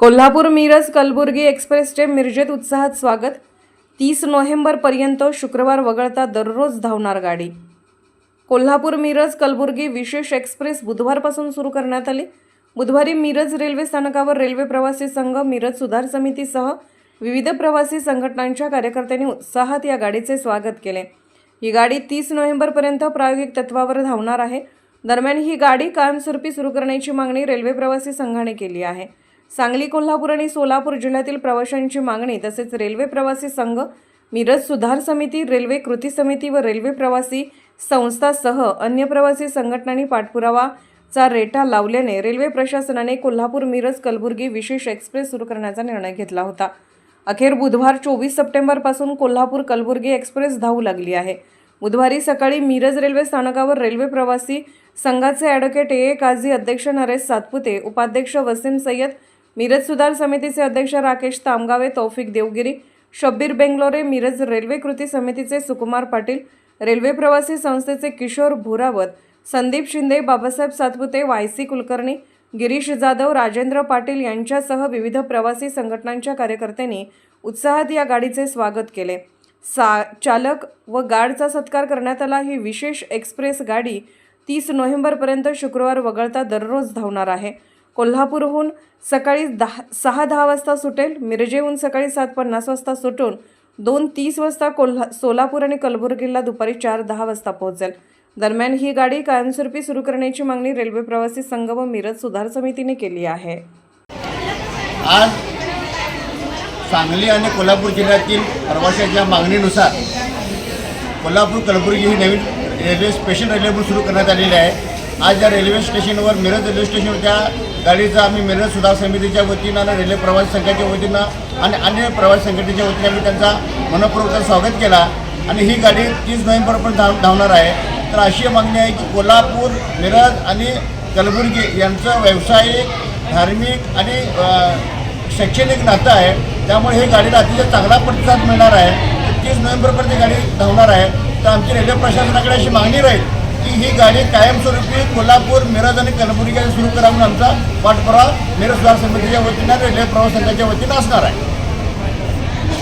कोल्हापूर मिरज कलबुर्गी एक्सप्रेसचे मिरजेत उत्साहात स्वागत. तीस नोव्हेंबरपर्यंत शुक्रवार वगळता दररोज धावणार गाडी. कोल्हापूर मिरज कलबुर्गी विशेष एक्सप्रेस बुधवारपासून सुरू करण्यात आली. बुधवारी मिरज रेल्वे स्थानकावर रेल्वे प्रवासी संघ मिरज सुधार समितीसह विविध प्रवासी संघटनांच्या कार्यकर्त्यांनी उत्साहात या गाडीचे स्वागत केले. ही गाडी तीस नोव्हेंबरपर्यंत प्रायोगिक तत्वावर धावणार आहे. दरम्यान ही गाडी कायमस्वरूपी सुरू करण्याची मागणी रेल्वे प्रवासी संघाने केली आहे. सांगली कोल्हापूर आणि सोलापूर जिल्ह्यातील प्रवाशांची मागणी तसेच रेल्वे प्रवासी संघ मिरज सुधार समिती रेल्वे कृती समिती व रेल्वे प्रवासी संस्थासह अन्य प्रवासी संघटनांनी पाठपुरावाचा रेटा लावल्याने रेल्वे प्रशासनाने कोल्हापूर मिरज कलबुर्गी विशेष एक्सप्रेस सुरू करण्याचा निर्णय घेतला होता. अखेर बुधवार चोवीस सप्टेंबरपासून कोल्हापूर कलबुर्गी एक्सप्रेस धावू लागली आहे. बुधवारी सकाळी मिरज रेल्वे स्थानकावर रेल्वे प्रवासी संघाचे ॲडव्होकेट ए. ए. काझी अध्यक्ष नरेश सातपुते उपाध्यक्ष वसीम सय्यद मिरज सुधार समितीचे अध्यक्ष राकेश तामगावे तौफिक देवगिरी शब्बीर बेंगलोरे मिरज रेल्वे कृती समितीचे सुकुमार पाटील रेल्वे प्रवासी संस्थेचे किशोर भुरावत संदीप शिंदे बाबासाहेब सातपुते वाय सी कुलकर्णी गिरीश जाधव राजेंद्र पाटील यांच्यासह विविध प्रवासी संघटनांच्या कार्यकर्त्यांनी उत्साहात या गाडीचे स्वागत केले. सा चालक व गार्डचा सत्कार करण्यात आला. ही विशेष एक्सप्रेस गाडी तीस नोव्हेंबरपर्यंत शुक्रवार वगळता दररोज धावणार आहे. कोल्हापूरहून सकाळी दहा सहा दहा वाजता सुटेल. मिरजेहून सकाळी सात पन्नास वाजता सुटून दोन तीस वाजता कोल्हा सोलापूर आणि कलबुर्गीला दुपारी चार दहा वाजता पोहोचेल. दरम्यान ही गाडी कायमस्वरूपी सुरू करण्याची मागणी रेल्वे प्रवासी संघ व मिरज सुधार समितीने केली आहे. आज सांगली आणि कोल्हापूर जिल्ह्यातील प्रवाशांच्या मागणीनुसार कोल्हापूर कलबुर्गी ही नवीन रेल्वे स्पेशल रेल्वे सुरू करण्यात आलेली आहे. आज या रेल्वे स्टेशनवर मिरज रेल्वे स्टेशनवर त्या गाडीचं आम्ही मिरज सुधार समितीच्या वतीनं आणि रेल्वे प्रवासी संघाच्या वतीनं आणि अन्य प्रवासी संघटनेच्या वतीनं आम्ही त्यांचा मनपूर्वक स्वागत केला. आणि ही गाडी तीस नोव्हेंबरपर्यंत धाव धावणार आहे. तर अशी मागणी आहे की कोल्हापूर मिरज आणि कलबुर्गी यांचं व्यावसायिक धार्मिक आणि शैक्षणिक नातं आहे. त्यामुळे ही गाडीला अतिशय चांगला प्रतिसाद मिळणार आहे. तीस नोव्हेंबरपर्यंत गाडी धावणार आहे. तर आमची रेल्वे प्रशासनाकडे अशी मागणी राहील की ही गाडी कायमस्वरूपी कोल्हापूर मिरज आणि कलबुर्गी सुरू करा म्हणून आमचा पाठपुरा मिरज सुधार समितीच्या वतीनं रेल्वे प्रवास संघाच्या वतीनं असणार आहे.